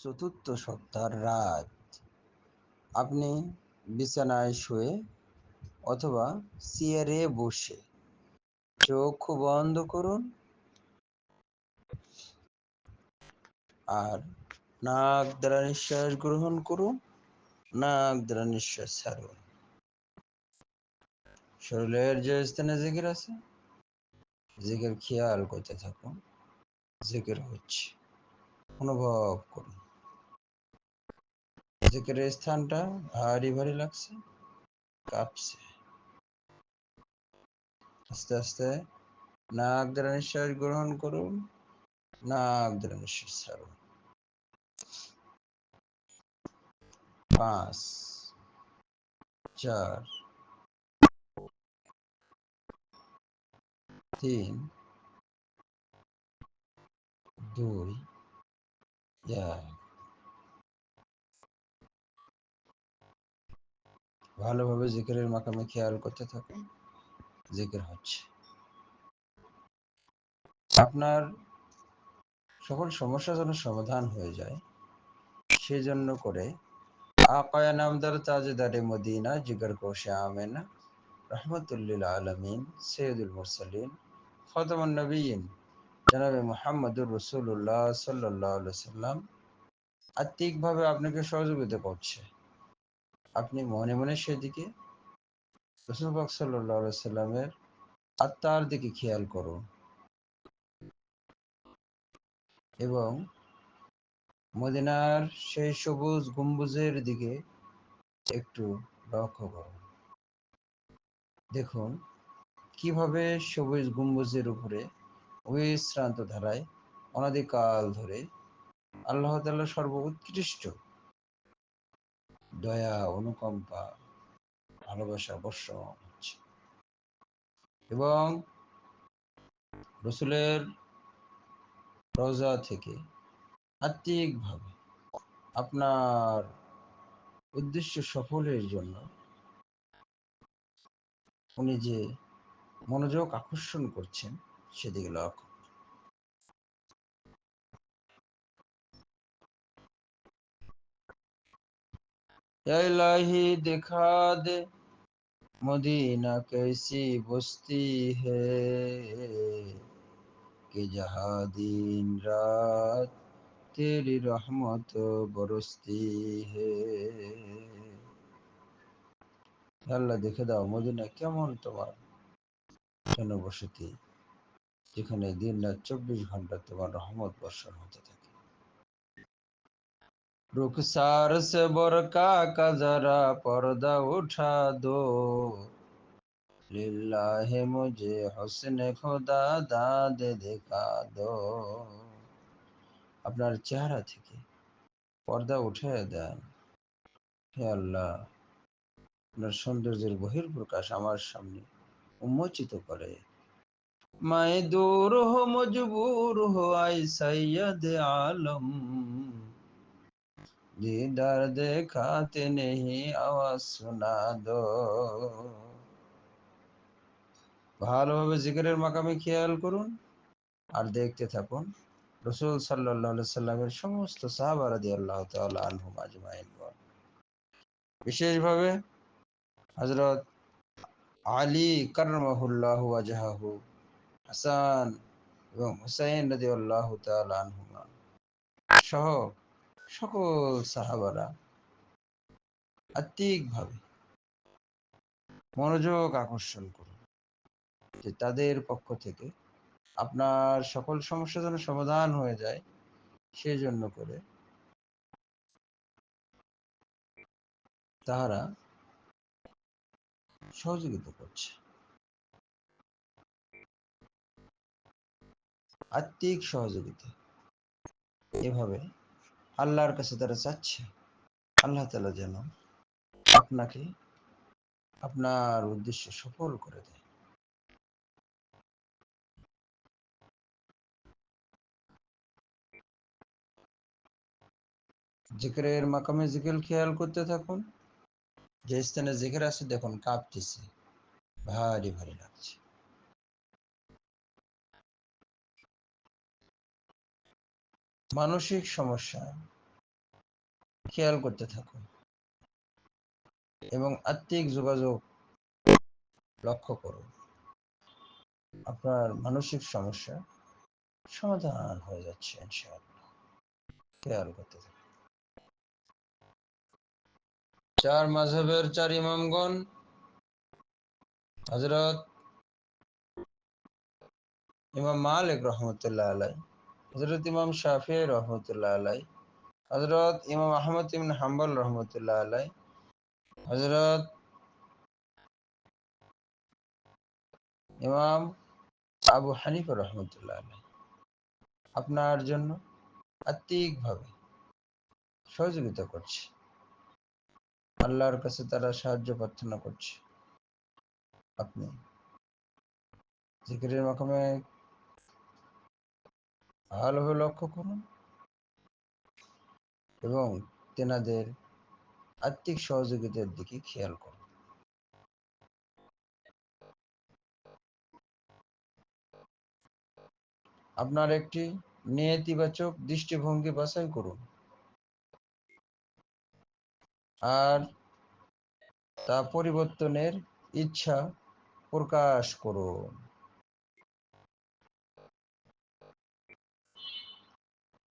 চতুর্থ সপ্তাহের রাত। আপনি বিছানায় শুয়ে অথবা চেয়ারে বসে চোখ বন্ধ করুন আর নাক দ্বারা নিঃশ্বাস গ্রহণ করুন, নাক দ্বারা নিঃশ্বাস ছাড়ুন। শরীরের যে স্থানে জিকির আছে, জিকির খেয়াল করতে থাকুন, জিকির হচ্ছে, অনুভব করুন। জিকিরের স্থানটা ভারী ভারী লাগছে, কাঁপছে। আস্তে আস্তে নাক দ্বারা নিঃশ্বাস গ্রহণ করুন নাক দ্বারা নিঃশ্বাস ছাড়ুন। পাঁচ, চার, তিন, দুই, এক। ভালোভাবে জিকিরের মাকামে খেয়াল করতে থাকুন। জিকির হচ্ছে। আপনার সকল সমস্যা যেন সমাধান হয়ে যায়, সেজন্য করে আকায়া নামদার তাজদারে মদিনা কোশে আমেনা। রহমতুল্লিল আলমিন, সৈয়দুল মুরসালিন নবীন, জনাবে মোহাম্মদুর রসুল্লাহ সাল্লাহ সাল্লাম আত্মিকভাবে আপনাকে সহযোগিতা করছে। আপনি মনে মনে সেদিকে সাল্লামের আত্মার দিকে খেয়াল করুন এবং মদিনার সেই সবুজ গম্বুজের দিকে একটু লক্ষ্য করুন দেখুন, কীভাবে সবুজ গম্বুজের উপরে অবিশ্রান্ত ধারায় অনাদিকাল ধরে আল্লাহ তাল্লাহ সর্ব উৎকৃষ্ট দয়া, অনুকম্পা, ভালোবাসা বর্ষণ হচ্ছে। এবং রসুলের রজা থেকে আত্মিকভাবে আপনার উদ্দেশ্য সফলের জন্য উনি যে মনোযোগ আকর্ষণ করছেন, সেদিকে লক্ষ্য इलाही दिखा दे मदीना कैसी बस्ती है कि जहाँ दिन रात तेरी रहमत बरसती है আল্লাহ দেখে দাও মদিনা কেমন তোমার জনবসতি যেখানে দিন রাত চব্বিশ ঘন্টা তোমার রহমত বর্ষণ হতে থাকে रुखसार से बरका का जरा पर्दा उठा दो लिल्लाह मुझे हसन खुदा दाद দেখা দো আপনার চেহারা থেকে পর্দা উঠে দেন হে আল্লাহ আপনার সৌন্দর্যের বহির প্রকাশ আমার সামনে উন্মোচিত করে মাই দূর হো মজবুর হো আই সৈয়দ আলম दीदार देखाते नहीं आवाज শোনা দো ভালোভাবে জিকিরের মাকামে খেয়াল করুন আর দেখতে থাকুন রসুল সাল্লাহ সাল্লামের সমস্ত সাহাবারাদি আল্লাহ আনহুম আজমাইন বিশেষভাবে হজরত আলী করমহুল্লাহ আজহাহু হাসান এবং হুসাইন রাজি আল্লাহ আনহুমা সহ সকল সাহাবারা আত্মিকভাবে মনোযোগ আকর্ষণ করুন যে তাদের পক্ষ থেকে আপনার সকল সমস্যা যেন সমাধান হয়ে যায় সেই জন্য করে তাহারা সহযোগিতা করছে। আত্মিক সহযোগিতা। এভাবে আল্লাহর কাছে তারা চাচ্ছে। আল্লাহ তালা যেন আপনাকে আপনার উদ্দেশ্য সফল করে দেয়। জিকিরের মাকামে জিকির খেয়াল করতে থাকুন। যে স্থানে জিকির আছে দেখুন, কাঁপতেছে। ভারী ভারী লাগছে। মানসিক সমস্যা। খেয়াল করতে থাকুন। এবং আত্মিক যোগাযোগ লক্ষ্য করুন। আপনার মানসিক সমস্যা সমাধান হয়ে যাচ্ছে ইনশাআল্লাহ। খেয়াল করতে থাকুন। চার মাঝহের চার ইমামগণ হজরত ইমাম মালিক রহমতুল্লাহ আলাই হজরত ইমাম শাফি রহমতুল্লাহ আলাই হজরত ইমাম আহমদ ইমিন হাম্বল রহমতুল্লাহ আলাই হজরত ইমাম আবু হানিফ রহমতুল্লাহ আলাই। আপনার জন্য আত্মিকভাবে সহযোগিতা করছে। আল্লাহর কাছে তারা সাহায্য প্রার্থনা করছে। আপনি জিকিরের মাকামে ভালোভাবে লক্ষ্য করুন। এবং তেনাদের আর্থিক সহযোগিতার দিকে খেয়াল করুন। আপনার একটি নেতিবাচক দৃষ্টিভঙ্গি বাছাই করুন। আর তা পরিবর্তনের ইচ্ছা প্রকাশ করুন।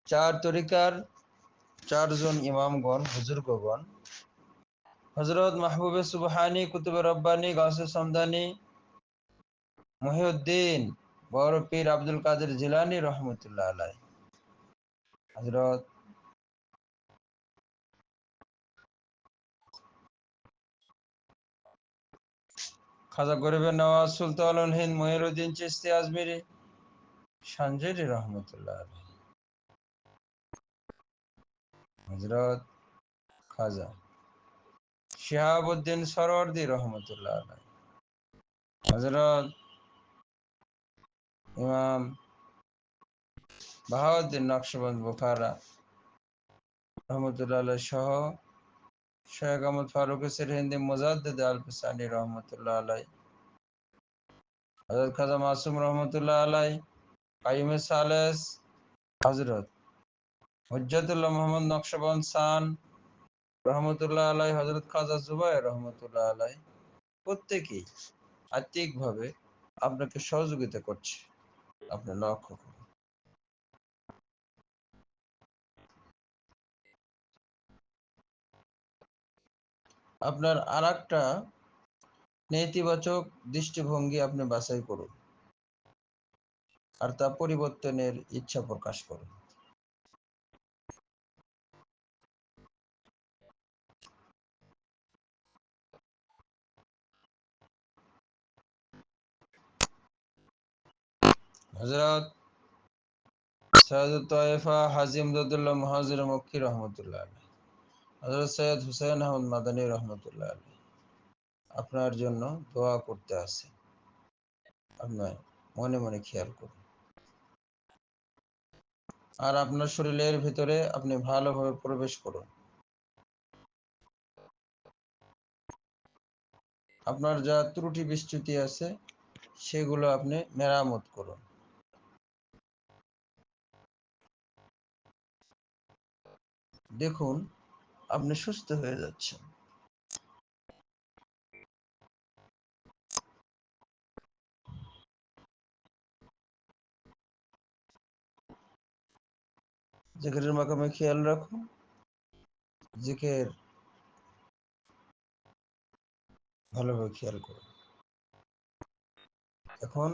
চার তরিকার চারজন ইমামগণ বুজুর্গগণ হজরত মাহবুবে সুবহানি, কুতুবে রব্বানি গাছে সমদানি, মহিউদ্দিন, বড় পীর আব্দুল কাদের জিলানি রহমতুল্লাহ আলাই হজরত খাজা গরিবের নওয়াজ সুলতান হিন্দ মহিরুদ্দিন চিস্তি আজমিরি সঞ্জরি রহমতুল্লাহ আলাই হজরত খাজা শিহাবুদ্দিন সরওয়ার্দি রহমতুল্লাহ আলাই হজরত ইমাম বাহাউদ্দিন নকশবন্দ বুখারা রহমতুল্লাহ আলাই সহ শেখ আহমদ ফারুক হিন্দি মুজাদ্দিদ আল রহমতুল্লাহ আলাই হজরত খাজা মাসুম রহমতুল্লাহ আলাই কাইম সালেস হজরত হজ্জাতুল্লাহ মোহাম্মদ নকশবন্দ সান, রহমতুল্লাহ আলাই হজরত খাজা জুবাই রহমতুল্লাহ আলাই প্রত্যেকেই আত্মিকভাবে আপনাকে সহযোগিতা করছে। আপনি লক্ষ্য করুন। আপনার আর একটা নেতিবাচক দৃষ্টিভঙ্গি আপনি বাছাই করুন। আর তা পরিবর্তনের ইচ্ছা প্রকাশ করুন। হজরত সৈয়দ তয়েফা দদুল্লাহ মহাজির মক্কি রহমতুল্লাহ হজরত সৈয়দ হুসাইন আহমদ মাদানী রহমতুল্লাহ আপনার জন্য দোয়া করতে আছে আপনার মনে মনে খেয়াল করুন। আর আপনার শরীরের ভিতরে আপনি ভালোভাবে প্রবেশ করুন। আপনার যা ত্রুটি বিচ্যুতি আছে, সেগুলো আপনি মেরামত করুন। দেখুন, আপনি সুস্থ হয়ে যাচ্ছেন। জিকেরের মাকামে খেয়াল রাখুন। জিকের ভালোভাবে খেয়াল করুন। এখন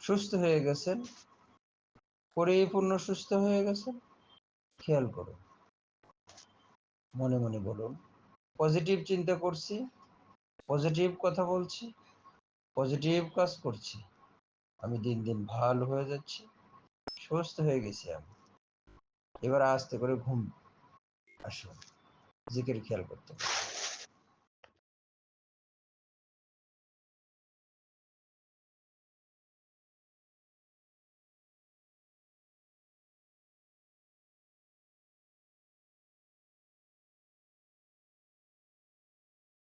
সুস্থ হয়ে গেছেন। পরিপূর্ণ সুস্থ হয়ে গেছেন খেয়াল করুন মনে মনে বলুন পজিটিভ চিন্তা করছি পজিটিভ কথা বলছি পজিটিভ কাজ করছি। আমি দিন দিন ভালো হয়ে যাচ্ছি, সুস্থ হয়ে গেছি আমি। এবার আস্তে করে ঘুম আসুন, জিকের খেয়াল করতে